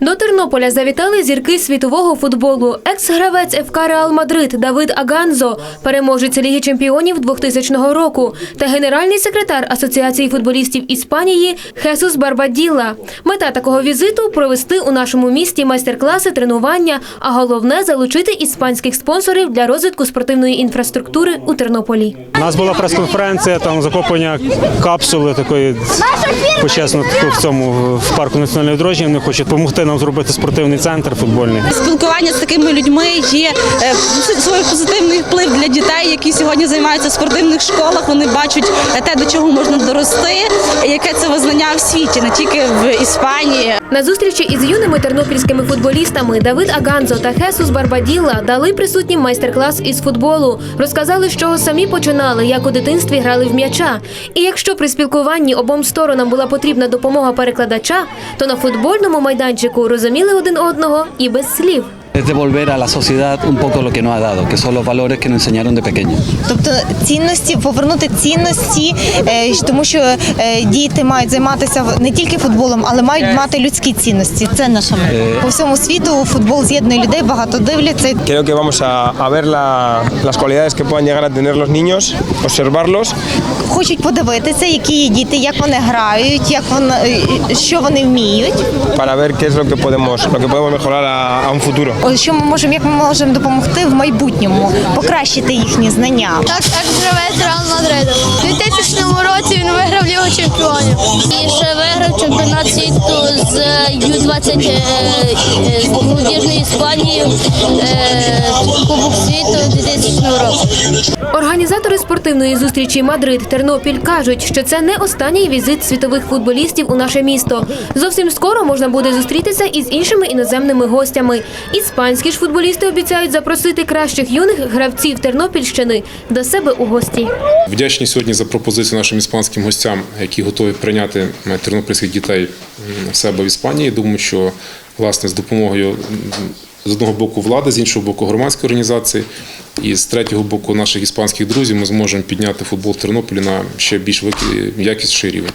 До Тернополя завітали зірки світового футболу. Екс-гравець ФК Реал Мадрид Давид Аганзо, переможець Ліги чемпіонів 2000 року, та генеральний секретар Асоціації футболістів Іспанії Хесус Барбаділла. Мета такого візиту провести у нашому місті майстер-класи, тренування, а головне залучити іспанських спонсорів для розвитку спортивної інфраструктури у Тернополі. У нас була прес-конференція, там закопання капсули такої почесно в цьому в парку національної дорожні. Вони хочуть допомогти нам зробити спортивний центр футбольний. Спілкування з такими людьми є е, свій позитивний вплив для дітей, які сьогодні займаються в спортивних школах. Вони бачать е, те, до чого можна дорости, яке це визнання в світі, не тільки в Іспанії. На зустрічі із юними тернопільськими футболістами Давид Аганзо та Хесус Барбаділа дали присутнім майстер-клас із футболу. Розказали, чого самі починали, як у дитинстві грали в м'яча. І якщо при спілкуванні обом сторонам була потрібна допомога перекладача, то на футбольному майданчику розуміли один одного і без слів. Es devolver a la sociedad un poco lo que nos ha dado, que son los valores que nos enseñaron de pequeños. Тобто цінності, повернути цінності, е, тому що е, діти мають займатися в- не тільки футболом, але мають мати людські цінності. Це наша мета. По всьому світу футбол з'єднує людей, багато дивляться. Creo que vamos a, a ver la- las cualidades que puedan llegar a tener los niños, observarlos Хочуть подивитися, які є діти, як вони грають, як вони, е, що вони вміють. para ver qué es lo que podemos, lo que podemos mejorar a, a un futuro. Що ми можемо, як ми можемо допомогти в майбутньому, покращити їхні знання. Так, так гравець Реал Мадрида. У 2000 році він виграв Лігу чемпіонів. І ще виграв чемпіонат світу з Ю-20 е, е, з молодіжної Іспанії е, Кубок світу 2000 року. Організатори спортивної зустрічі Мадрид Тернопіль кажуть, що це не останній візит світових футболістів у наше місто. Зовсім скоро можна буде зустрітися із іншими іноземними гостями. Іспанські ж футболісти обіцяють запросити кращих юних гравців Тернопільщини до себе у гості. Вдячні сьогодні за пропозицію нашим іспанським гостям, які готові прийняти тернопільських дітей в себе в Іспанії. Думаю, що власне з допомогою з одного боку влада, з іншого боку громадські організації, і з третього боку наших іспанських друзів ми зможемо підняти футбол в Тернополі на ще більш якісніший рівень.